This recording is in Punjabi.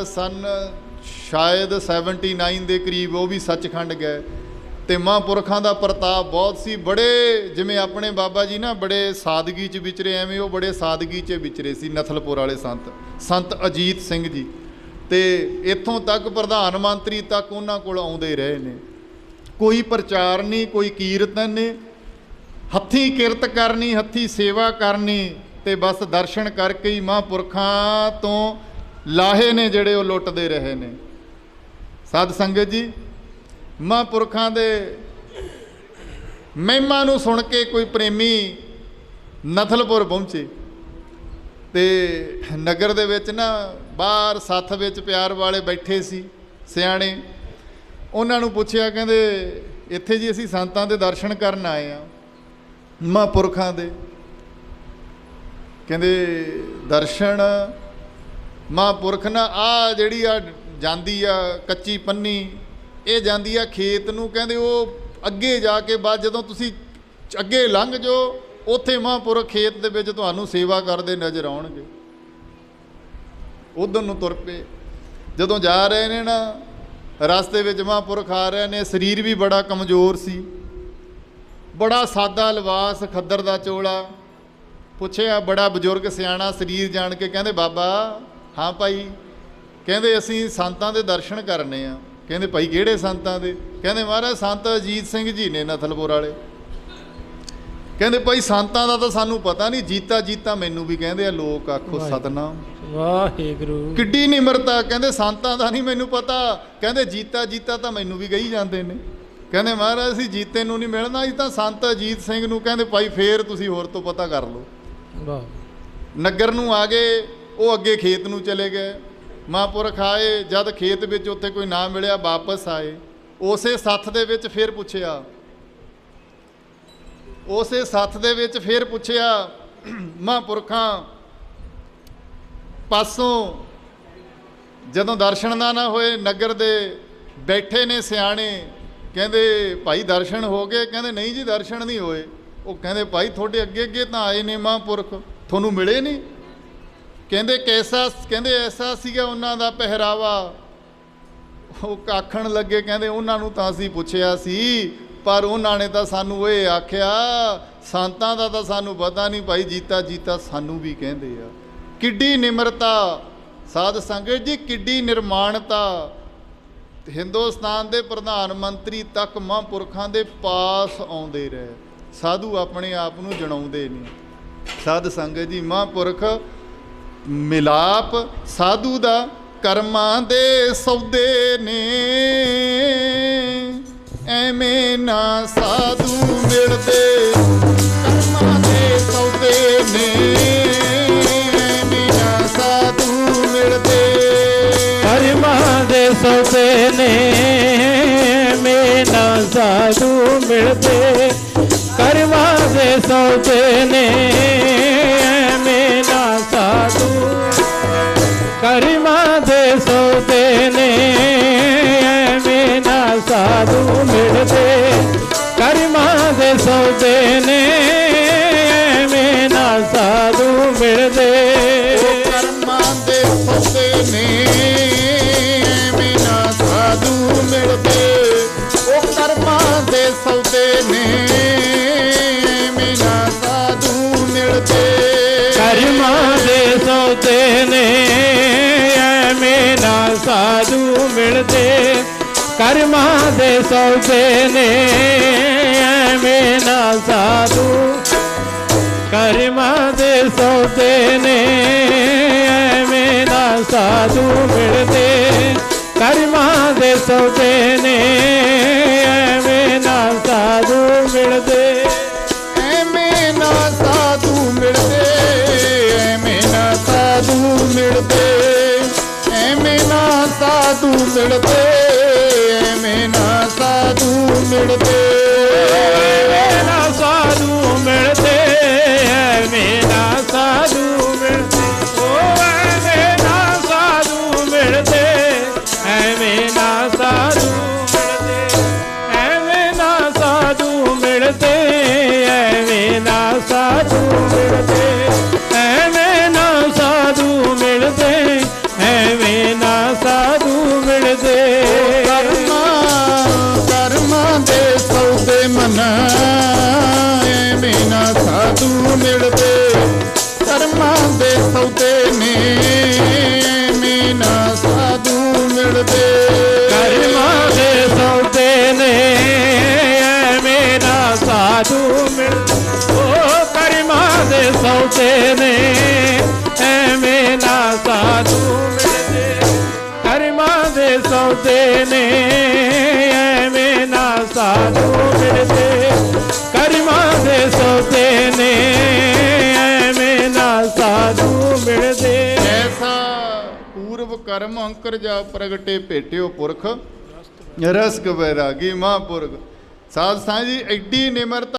ਸਨ, ਸ਼ਾਇਦ 79 ਦੇ ਕਰੀਬ ਉਹ ਵੀ ਸੱਚਖੰਡ ਗਏ। ਤੇ ਮਹਾਂਪੁਰਖਾਂ ਦਾ ਪ੍ਰਤਾਪ ਬਹੁਤ ਸੀ। ਬੜੇ ਜਿਵੇਂ ਆਪਣੇ ਬਾਬਾ ਜੀ ਨਾ, ਬੜੇ ਸਾਦਗੀ ਚ ਵਿਚਰੇ, ਐਵੇਂ ਉਹ ਬੜੇ ਸਾਦਗੀ ਚ ਵਿਚਰੇ ਸੀ, ਨਥਲਪੁਰ ਵਾਲੇ ਸੰਤ ਸੰਤ ਅਜੀਤ ਸਿੰਘ ਜੀ। ਤੇ ਇੱਥੋਂ ਤੱਕ ਪ੍ਰਧਾਨ ਮੰਤਰੀ ਤੱਕ ਉਹਨਾਂ ਕੋਲ ਆਉਂਦੇ ਰਹੇ ਨੇ। ਕੋਈ ਪ੍ਰਚਾਰ ਨਹੀਂ, ਕੋਈ ਕੀਰਤਨ ਨਹੀਂ। ਹੱਥੀਂ ਕਿਰਤ ਕਰਨੀ, ਹੱਥੀਂ ਸੇਵਾ ਕਰਨੀ ਤੇ ਬਸ ਦਰਸ਼ਨ ਕਰਕੇ ਹੀ ਮਹਾਂਪੁਰਖਾਂ ਤੋਂ ਲਾਹੇ ਨੇ ਜਿਹੜੇ ਉਹ ਲੁੱਟਦੇ ਰਹੇ ਨੇ। ਸਾਧ ਸੰਗਤ ਜੀ, ਮਹਾਂਪੁਰਖਾਂ ਦੇ ਮਹਿਮਾ ਨੂੰ ਸੁਣ ਕੇ ਕੋਈ ਪ੍ਰੇਮੀ ਨਥਲਪੁਰ ਪਹੁੰਚੇ ਤੇ ਨਗਰ ਦੇ ਵਿੱਚ ਨਾ ਬਾਹਰ ਸੱਥ ਵਿੱਚ ਪਿਆਰ ਵਾਲੇ ਬੈਠੇ ਸੀ ਸਿਆਣੇ। ਉਹਨਾਂ ਨੂੰ ਪੁੱਛਿਆ, ਕਹਿੰਦੇ, ਇੱਥੇ ਜੀ ਅਸੀਂ ਸੰਤਾਂ ਦੇ ਦਰਸ਼ਨ ਕਰਨ ਆਏ ਆ ਮਹਾਂਪੁਰਖਾਂ ਦੇ। ਕਹਿੰਦੇ, ਦਰਸ਼ਨ ਮਹਾਂਪੁਰਖ ਨਾ ਆ ਜਿਹੜੀ ਆ ਜਾਂਦੀ ਆ ਕੱਚੀ ਪੰਨੀ, ਇਹ ਜਾਂਦੀ ਆ ਖੇਤ ਨੂੰ, ਕਹਿੰਦੇ ਉਹ ਅੱਗੇ ਜਾ ਕੇ ਬਾਅਦ ਜਦੋਂ ਤੁਸੀਂ ਅੱਗੇ ਲੰਘ ਜਾਓ ਉੱਥੇ ਮਹਾਂਪੁਰਖ ਖੇਤ ਦੇ ਵਿੱਚ ਤੁਹਾਨੂੰ ਸੇਵਾ ਕਰਦੇ ਨਜ਼ਰ ਆਉਣਗੇ। ਉਧਰ ਨੂੰ ਤੁਰ ਪਏ। ਜਦੋਂ ਜਾ ਰਹੇ ਨੇ ਨਾ, ਰਸਤੇ ਵਿੱਚ ਮਹਾਂਪੁਰਖ ਆ ਰਹੇ ਨੇ, ਸਰੀਰ ਵੀ ਬੜਾ ਕਮਜ਼ੋਰ ਸੀ। ਬੜਾ ਸਾਦਾ ਲਿਬਾਸ, ਖੱਦਰ ਦਾ ਚੋਲਾ। ਪੁੱਛਿਆ ਬੜਾ ਬਜ਼ੁਰਗ ਸਿਆਣਾ ਸਰੀਰ ਜਾਣ ਕੇ, ਕਹਿੰਦੇ ਬਾਬਾ ਹਾਂ ਭਾਈ ਕਹਿੰਦੇ ਅਸੀਂ ਸੰਤਾਂ ਦੇ ਦਰਸ਼ਨ ਕਰਨੇ ਆ। ਕਹਿੰਦੇ ਭਾਈ ਕਿਹੜੇ ਸੰਤਾਂ ਦੇ? ਕਹਿੰਦੇ ਮਹਾਰਾਜ ਸੰਤ ਅਜੀਤ ਸਿੰਘ ਜੀ ਨੇ ਨਥਲਪੁਰ ਵਾਲੇ। ਕਹਿੰਦੇ ਭਾਈ ਸੰਤਾਂ ਦਾ ਤਾਂ ਸਾਨੂੰ ਪਤਾ ਨਹੀਂ ਜੀਤਾ ਜੀਤਾ ਮੈਨੂੰ ਵੀ ਕਹਿੰਦੇ ਆ ਲੋਕ ਆਖੋ। ਸਤਨਾਮ। ਵਾਹਿਗੁਰੂ। ਕਿੱਡੀ ਨਿਮਰਤਾ ਕਹਿੰਦੇ ਸੰਤਾਂ ਦਾ ਨਹੀਂ ਮੈਨੂੰ ਪਤਾ। ਕਹਿੰਦੇ ਜੀਤਾ ਜੀਤਾ ਤਾਂ ਮੈਨੂੰ ਵੀ ਗਈ ਜਾਂਦੇ ਨੇ। ਕਹਿੰਦੇ ਮਹਾਰਾਜ ਅਸੀਂ ਜੀਤੇ ਨੂੰ ਨਹੀਂ ਮਿਲਣਾ ਅਸੀਂ ਤਾਂ ਸੰਤ ਅਜੀਤ ਸਿੰਘ ਨੂੰ ਕਹਿੰਦੇ ਭਾਈ ਫੇਰ ਤੁਸੀਂ ਹੋਰ ਤੋਂ ਪਤਾ ਕਰ ਲਓ। ਵਾਹ। ਨਗਰ ਨੂੰ ਆ ਗਏ ਉਹ ਅੱਗੇ ਖੇਤ ਨੂੰ ਚਲੇ ਗਏ। ਮਹਾਂਪੁਰਖ ਆਏ, ਜਦ ਖੇਤ ਵਿੱਚ ਉੱਥੇ ਕੋਈ ਨਾ ਮਿਲਿਆ, ਵਾਪਸ ਆਏ। ਉਸੇ ਸੱਥ ਦੇ ਵਿੱਚ ਫੇਰ ਪੁੱਛਿਆ। ਉਸੇ ਸੱਥ ਦੇ ਵਿੱਚ ਫੇਰ ਪੁੱਛਿਆ, ਮਹਾਂਪੁਰਖਾਂ, ਪਾਸੋਂ ਜਦੋਂ ਦਰਸ਼ਨ ਦਾ ਨਾ ਹੋਏ, ਨਗਰ ਦੇ ਬੈਠੇ ਨੇ ਸਿਆਣੇ, ਕਹਿੰਦੇ, ਭਾਈ ਦਰਸ਼ਨ ਹੋ ਗਏ? ਕਹਿੰਦੇ, ਨਹੀਂ ਜੀ, ਦਰਸ਼ਨ ਨਹੀਂ ਹੋਏ। ਉਹ ਕਹਿੰਦੇ, ਭਾਈ ਤੁਹਾਡੇ ਅੱਗੇ ਅੱਗੇ ਤਾਂ ਆਏ ਨੇ ਮਹਾਂਪੁਰਖ, ਤੁਹਾਨੂੰ ਮਿਲੇ ਨਹੀਂ? ਕਹਿੰਦੇ ਕੈਸਾ, ਕਹਿੰਦੇ ਐਸਾ ਸੀਗਾ ਉਹਨਾਂ ਦਾ ਪਹਿਰਾਵਾ। ਉਹ ਆਖਣ ਲੱਗੇ, ਕਹਿੰਦੇ ਉਹਨਾਂ ਨੂੰ ਤਾਂ ਅਸੀਂ ਪੁੱਛਿਆ ਸੀ, ਪਰ ਉਹਨਾਂ ਨੇ ਤਾਂ ਸਾਨੂੰ ਇਹ ਆਖਿਆ, ਸੰਤਾਂ ਦਾ ਤਾਂ ਸਾਨੂੰ ਪਤਾ ਨਹੀਂ ਭਾਈ, ਜੀਤਾ ਜੀਤਾ ਸਾਨੂੰ ਵੀ ਕਹਿੰਦੇ ਆ। ਕਿੱਡੀ ਨਿਮਰਤਾ, ਸਾਧ ਸੰਗਤ ਜੀ, ਕਿੱਡੀ ਨਿਰਮਾਣਤਾ। ਹਿੰਦੁਸਤਾਨ ਦੇ ਪ੍ਰਧਾਨ ਮੰਤਰੀ ਤੱਕ ਮਹਾਂਪੁਰਖਾਂ ਦੇ ਪਾਸ ਆਉਂਦੇ ਰਹੇ। ਸਾਧੂ ਆਪਣੇ ਆਪ ਨੂੰ ਜਣਾਉਂਦੇ ਨਹੀਂ। ਸਾਧ ਸੰਗਤ ਜੀ, ਮਹਾਂਪੁਰਖ ਮਿਲਾਪ ਸਾਧੂ ਦਾ ਕਰਮਾਂ ਦੇ ਸੌਦੇ ਨੇ। ਐਵੇਂ ਨਾ ਸਾਧੂ ਮਿਲਦੇ, ਕਰਮਾਂ ਦੇ ਸੌਦੇ ਨੇ। ਐਵੇਂ ਨਾ ਸਾਧੂ ਮਿਲਦੇ। ਕਰਮਾਂ ਦੇ ਸੌਦੇ ਨੇ ਮੇਨਾ ਸਾਧੂ ਮਿਲਦੇ। ਕਰਮਾਂ ਦੇ ਸੌਦੇ ਨੇ ਕਰਮਾਂ ਦੇ ਸੌਦੇ ਨੇ ਮੇਨਾ ਸਾਧੂ ਮਿਲਦੇ ਕਰਮਾਂ ਦੇ ਸੌਦੇ ਨੇ ਕਰਮਾਂ ਦੇ ਸੌਦੇ ਨੇ ਐਵੇਂ ਨਾ ਸਾਧੂ ਕਰਮਾਂ ਦੇ ਸੌਦੇ ਨੇ ਐਵੇਂ ਨਾ ਸਾਧੂ ਮਿਲਦੇ ਕਰਮਾਂ ਦੇ ਸੌਦੇ ਨੇ ਐਵੇਂ ਨਾ ਸਾਧੂ ਮਿਲਦੇ ਐਵੇਂ ਨਾ ਸਾਧੂ ਨੇ ਐਵੇਂ ਸਾਧੂ ਮਿਲਦੇ। ਕਰਮਾਂ ਦੇ ਸੌਦੇ ਨੇ, ਐਵੇਂ ਸਾਧੂ ਮਿਲਦੇ। ਓ ਕਰਮਾਂ ਦੇ ਸੌਦੇ ਨੇ, ਐਵੇਂ ਸਾਧੂ ਮਿਲਦੇ। ਕਰਮਾਂ ਦੇ ਸੌਦੇ ਨੇ, ਐਵੇਂ ਸਾਧੂ ਮਿਲਦੇ। ਸਾਧੂ ਮਿਲਦੇ। ਐਸਾ ਪੂਰਵ ਕਰਮ ਅੰਕਰ ਜਾ ਪ੍ਰਗਟੇ ਭੇਟਿਓ ਪੁਰਖ, ਰਸਕ ਵੈਰਾਗੀ ਮਹਾਂਪੁਰਖ। ਸਾਧ ਸਾਂ ਜੀ, ਐਡੀ ਨਿਮਰਤਾ